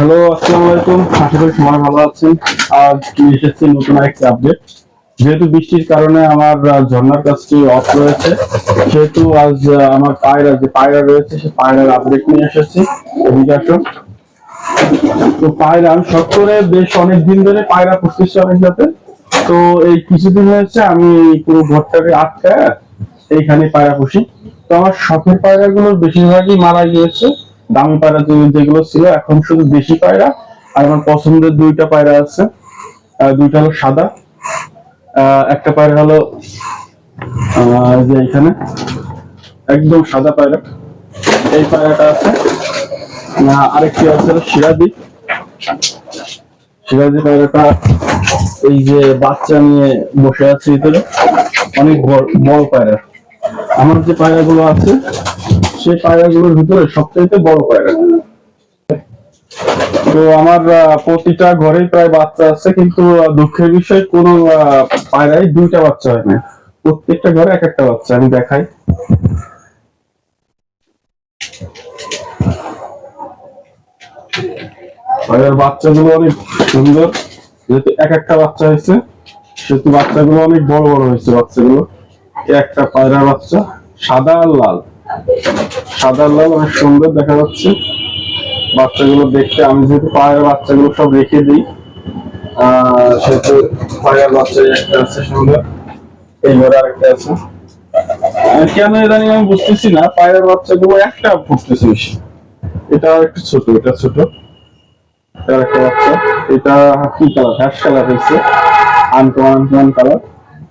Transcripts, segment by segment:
Hello আসসালামু আলাইকুম। আশা করি সবাই ভালো আছেন। আজ এসেছি নতুন একটা আপডেট যেহেতু বৃষ্টির কারণে আমার ঝর্ণার কাজটি অফ রয়েছে, সেহেতু আজ আমার পায়রা, যে পায়রা রয়েছে, সে পায়রার আপডেট নিয়ে এসেছি। এদিকে তো পায়রা, আমি শখ বেশ অনেক দিন ধরে পায়রা পুষতেছি অনেক সাথে। তো এই কিছুদিন হয়েছে, আমি পুরো ঘরটাকে আটকায় এইখানে পায়রা পুষি। তো আমার শখের পায়রাগুলোর বেশিরভাগই মারা গিয়েছে। দামি পায়রা যেগুলো ছিল, এখন শুধু দেশি পায়রা আর আমার পছন্দের দুইটা পায়রা আছে। দুইটা হলো সাদা একটা পায়রা হলো যে এখানে, একদম সাদা পায়রা। এই পায়রাটা আছে। আরেকটি আছে সিরাজি সিরাজি পায়রাটা এই যে বাচ্চা নিয়ে বসে আছে ভিতরে, অনেক বড় বড় পায়রা। আমার যে পায়রাগুলো আছে সেই পায়রাগুলোর ভিতরে সবচাইতে বড় পায়রা। তো আমার প্রতিটা ঘরেই প্রায় বাচ্চা আছে, কিন্তু দুঃখের বিষয়, কোন পায়রাই দুইটা বাচ্চা হয় না। প্রত্যেকটা ঘরে এক একটা বাচ্চা, আমি দেখাই। পায়রার বাচ্চাগুলো অনেক সুন্দর, যেহেতু এক একটা বাচ্চা হয়েছে, সেহেতু বাচ্চাগুলো অনেক বড় বড় হয়েছে, বাচ্চাগুলো। একটা পায়রার বাচ্চা সাদা আর লাল। সাদা লাল অনেক সুন্দর দেখা যাচ্ছে। বাচ্চাগুলো দেখতে, আমি যেহেতু পায়রার বাচ্চাগুলো সব রেখে দিই সেহেতু পায়রার বাচ্চা একটা আছে সুন্দর। আরেকটা আছে। কেন জানি আমি বুঝতেছি না পায়রার বাচ্চাগুলো একটা ফুটতেছে বেশি। এটা একটু ছোট, এটা ছোট। এটা একটা বাচ্চা। এটা কি কালার হ্যাশ কালার হয়েছে। আনকমন আনকমন কালার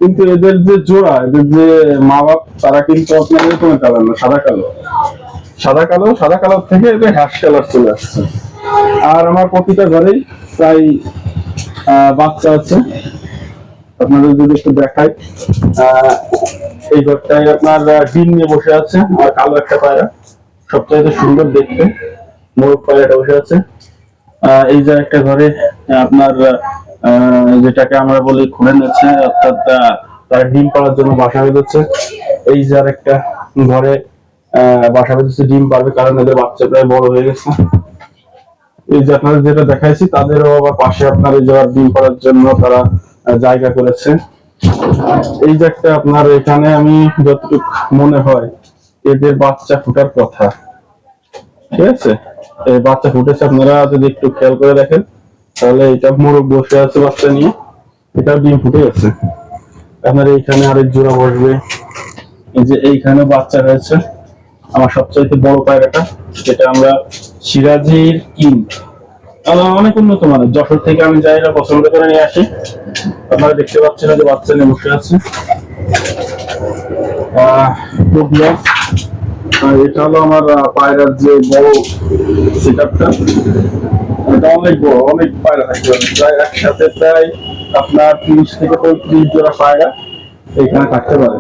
কিন্তু এদের যে জোড়া এদের যে মা বাপ তারা কিন্তু আপনার এরকম কালার না সাদা কালো। সাদা কালো সাদা কালার থেকে এদের হ্যাশ কালার চলে আসছে। আর আমার প্রতিটা ঘরেই প্রায় বাচ্চা আছে। আপনাদের যদি একটু দেখাই আহ, এই ঘরটায় আপনার ডিম নিয়ে বসে আছে আর কালো একটা পায়রা। সবচাইতে সুন্দর দেখতে। মোরগ পায়রাটা বসে আছে। আহ, এই যে একটা ঘরে আপনার যেটাকে আমরা বলি খুলে নিচ্ছে, অর্থাৎ তারা ডিম পাড়ার জন্য বাসা বেঁধেছে। এই যে আর একটা ঘরে বাসা বেঁধেছে, ডিম পারবে কারণ এদের বাচ্চা প্রায় বড় হয়ে গেছে। এই যে আপনাদের যেটা দেখাইছি, তাদেরও আবার পাশে আপনার এই যে আবার ডিম পাড়ার জন্য তারা জায়গা করেছে। এই যে একটা আপনার, এখানে আমি যতটুক মনে হয়, এদের বাচ্চা ফুটার কথা। ঠিক আছে? এই বাচ্চা ফুটেছে, আপনারা যদি একটু খেয়াল করে দেখেন। তাহলে এটা মোরগ বসে আছে বাচ্চা নিয়ে। এটা ডিম ফুটে গেছে। আপনার এইখানে আরেক জোড়া বসবে। এই যে এইখানে বাচ্চা রয়েছে আমার সবচাইতে বড় পায়রাটা, যেটা আমরা সিরাজির কিং। অনেক উন্নত মানের। যশোর থেকে আমি যাই না, পছন্দ করে নিয়ে আসি। আপনারা দেখতে পাচ্ছেন যে বাচ্চা নিয়ে বসে আছে। এটা হলো আমার পায়রার যে বড় সেটআপটা এটা অনেক বড়, অনেক পায়রা থাকতে পারে প্রায় একসাথে প্রায় আপনার তিরিশ থেকে পঁয়ত্রিশ জোড়া পায়রা এখানে থাকতে পারে।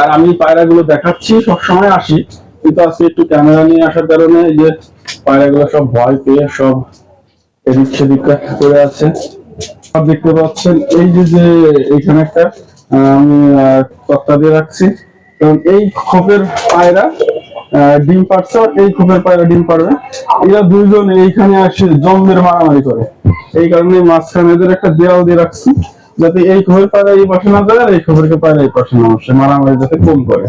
আর আমি পায়রাগুলো দেখাচ্ছি, সবসময় আসি। কিন্তু আজকে একটু ক্যামেরা নিয়ে আসার কারণে যে পায়রাগুলো সব ভয় পেয়ে সব এদিক সেদিক করে আছে। সব দেখতে পাচ্ছেন, এই যে যে এখানে একটা আমি তক্তা দিয়ে রাখছি। এবং এই খোপের পায়রা ডিম পারছে এই খোপের পায়রা ডিম পারবে এরা দুইজন এইখানে আসে জন্মের মারামারি করে। এই কারণে মাঝখানে এদের একটা দেওয়াল দিয়ে রাখছি, যাতে এই খোপের পায়রা এই পাশে না যায় আর এই খোপের পায়রা এই পাশে না আসে মারামারি যাতে কম করে।